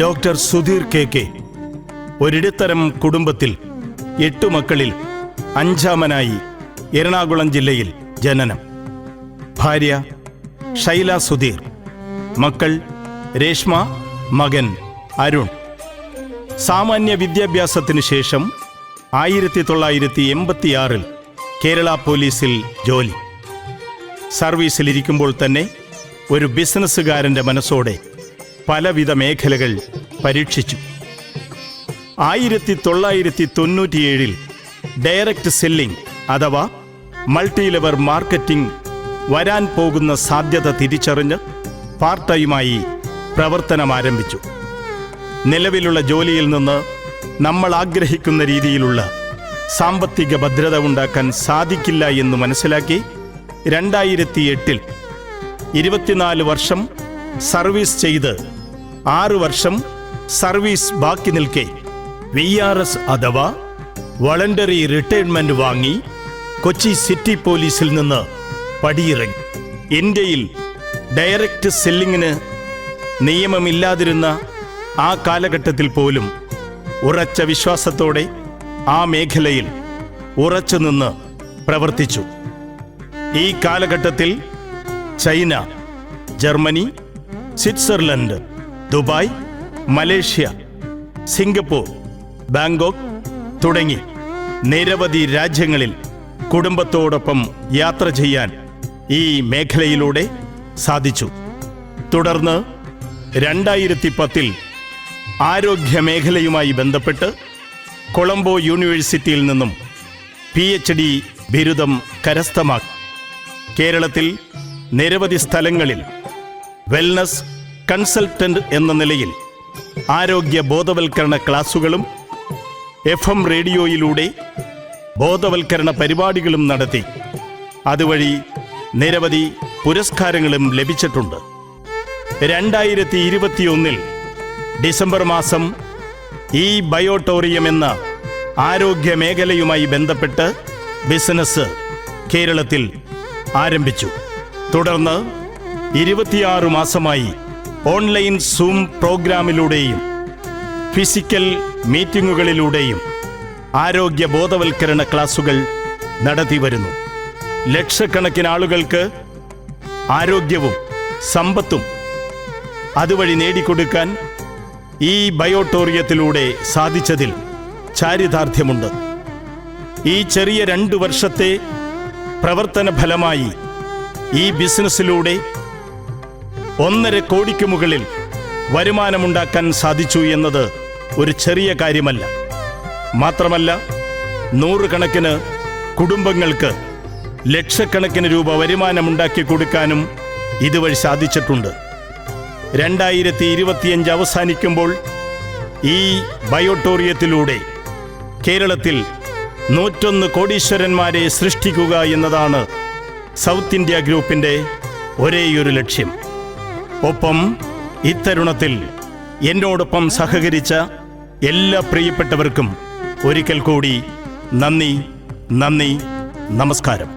Doctor Sudheer K K. ഒരിടത്തരം കുടുംബത്തിൽ എട്ടു മക്കളിൽ അഞ്ചാമനായി എറണാകുളം ജില്ലയിൽ ജനനം. ഭാര്യ ഷൈല സുധീർ മക്കൾ രേഷ്മ മകൻ അരുൺ. സാമാന്യ വിദ്യാഭ്യാസത്തിന് ശേഷം ആയിരത്തി തൊള്ളായിരത്തി എൺപത്തിയാറിൽ കേരള പോലീസിൽ ജോലി. സർവീസിലിരിക്കുമ്പോൾ തന്നെ ഒരു ബിസിനസ്സുകാരന്റെ മനസ്സോടെ പലവിധ മേഖലകൾ പരീക്ഷിച്ചു. ആയിരത്തി തൊള്ളായിരത്തി തൊണ്ണൂറ്റിയേഴിൽ ഡയറക്റ്റ് സെല്ലിംഗ് അഥവാ മൾട്ടി ലെവർ മാർക്കറ്റിംഗ് വരാൻ പോകുന്ന സാധ്യത തിരിച്ചറിഞ്ഞ് പാർട്ട് ടൈമായി പ്രവർത്തനം ആരംഭിച്ചു. നിലവിലുള്ള ജോലിയിൽ നിന്ന് നമ്മൾ ആഗ്രഹിക്കുന്ന രീതിയിലുള്ള സാമ്പത്തിക ഭദ്രത ഉണ്ടാക്കാൻ സാധിക്കില്ല എന്ന് മനസ്സിലാക്കി രണ്ടായിരത്തി എട്ടിൽ ഇരുപത്തിനാല് വർഷം സർവീസ് ചെയ്ത് ആറ് വർഷം സർവീസ് ബാക്കി നിൽക്കെ. വി ആർ എസ് അഥവാ വളണ്ടറി റിട്ടയർമെന്റ് വാങ്ങി കൊച്ചി സിറ്റി പോലീസിൽ നിന്ന് പടിയിറങ്ങി. ഇന്ത്യയിൽ ഡയറക്റ്റ് സെല്ലിങ്ങിന് നിയമമില്ലാതിരുന്ന ആ കാലഘട്ടത്തിൽ പോലും ഉറച്ച വിശ്വാസത്തോടെ ആ മേഖലയിൽ ഉറച്ചുനിന്ന് പ്രവർത്തിച്ചു. ഈ കാലഘട്ടത്തിൽ China Germany Switzerland Dubai Malaysia Singapore Bangkok തുടങ്ങി നിരവധി രാജ്യങ്ങളിൽ കുടുംബത്തോടൊപ്പം യാത്ര ചെയ്യാൻ ഈ മേഖലയിലൂടെ സാധിച്ചു. തുടർന്ന് രണ്ടായിരത്തി പത്തിൽ ആരോഗ്യ മേഖലയുമായി ബന്ധപ്പെട്ട് കൊളംബോ യൂണിവേഴ്സിറ്റിയിൽ നിന്നും പി എച്ച് ഡി ബിരുദം കരസ്ഥമാക്കി. കേരളത്തിൽ നിരവധി സ്ഥലങ്ങളിൽ വെൽനസ് കൺസൾട്ടന്റ് എന്ന നിലയിൽ ആരോഗ്യ ബോധവൽക്കരണ ക്ലാസുകളും എഫ് എം റേഡിയോയിലൂടെ ബോധവൽക്കരണ പരിപാടികളും നടത്തി. അതുവഴി നിരവധി പുരസ്കാരങ്ങളും ലഭിച്ചിട്ടുണ്ട്. രണ്ടായിരത്തി ഇരുപത്തിയൊന്നിൽ ഡിസംബർ മാസം ഈ ബയോട്ടോറിയം എന്ന ആരോഗ്യ മേഖലയുമായി ബന്ധപ്പെട്ട് ബിസിനസ് കേരളത്തിൽ ആരംഭിച്ചു. തുടർന്ന് ഇരുപത്തിയാറ് മാസമായി ഓൺലൈൻ സൂം പ്രോഗ്രാമിലൂടെയും ഫിസിക്കൽ മീറ്റിംഗുകളിലൂടെയും ആരോഗ്യ ബോധവൽക്കരണ ക്ലാസുകൾ നടത്തി വരുന്നു. ലക്ഷക്കണക്കിന് ആളുകൾക്ക് ആരോഗ്യവും സമ്പത്തും അതുവഴി നേടിക്കൊടുക്കാൻ ഈ ബയോട്ടോറിയത്തിലൂടെ സാധിച്ചതിൽ ചാരിതാർത്ഥ്യമുണ്ട്. ഈ ചെറിയ രണ്ട് വർഷത്തെ പ്രവർത്തന ഫലമായി ഈ ബിസിനസ്സിലൂടെ ഒന്നര കോടിക്ക് മുകളിൽ വരുമാനമുണ്ടാക്കാൻ സാധിച്ചു എന്നത് ഒരു ചെറിയ കാര്യമല്ല. മാത്രമല്ല നൂറുകണക്കിന് കുടുംബങ്ങൾക്ക് ലക്ഷക്കണക്കിന് രൂപ വരുമാനമുണ്ടാക്കി കൊടുക്കാനും ഇതുവഴി സാധിച്ചിട്ടുണ്ട്. രണ്ടായിരത്തി ഇരുപത്തിയഞ്ച് അവസാനിക്കുമ്പോൾ ഈ ബയോട്ടോറിയത്തിലൂടെ കേരളത്തിൽ നൂറ്റൊന്ന് കോടീശ്വരന്മാരെ സൃഷ്ടിക്കുക എന്നതാണ് സൗത്ത് ഇന്ത്യ ഗ്രൂപ്പിന്റെ ഒരേയൊരു ലക്ഷ്യം. ഒപ്പം ഇത്തരുണത്തിൽ എന്നോടൊപ്പം സഹകരിച്ച എല്ലാ പ്രിയപ്പെട്ടവർക്കും ഒരിക്കൽ കൂടി നന്ദി നന്ദി നമസ്കാരം.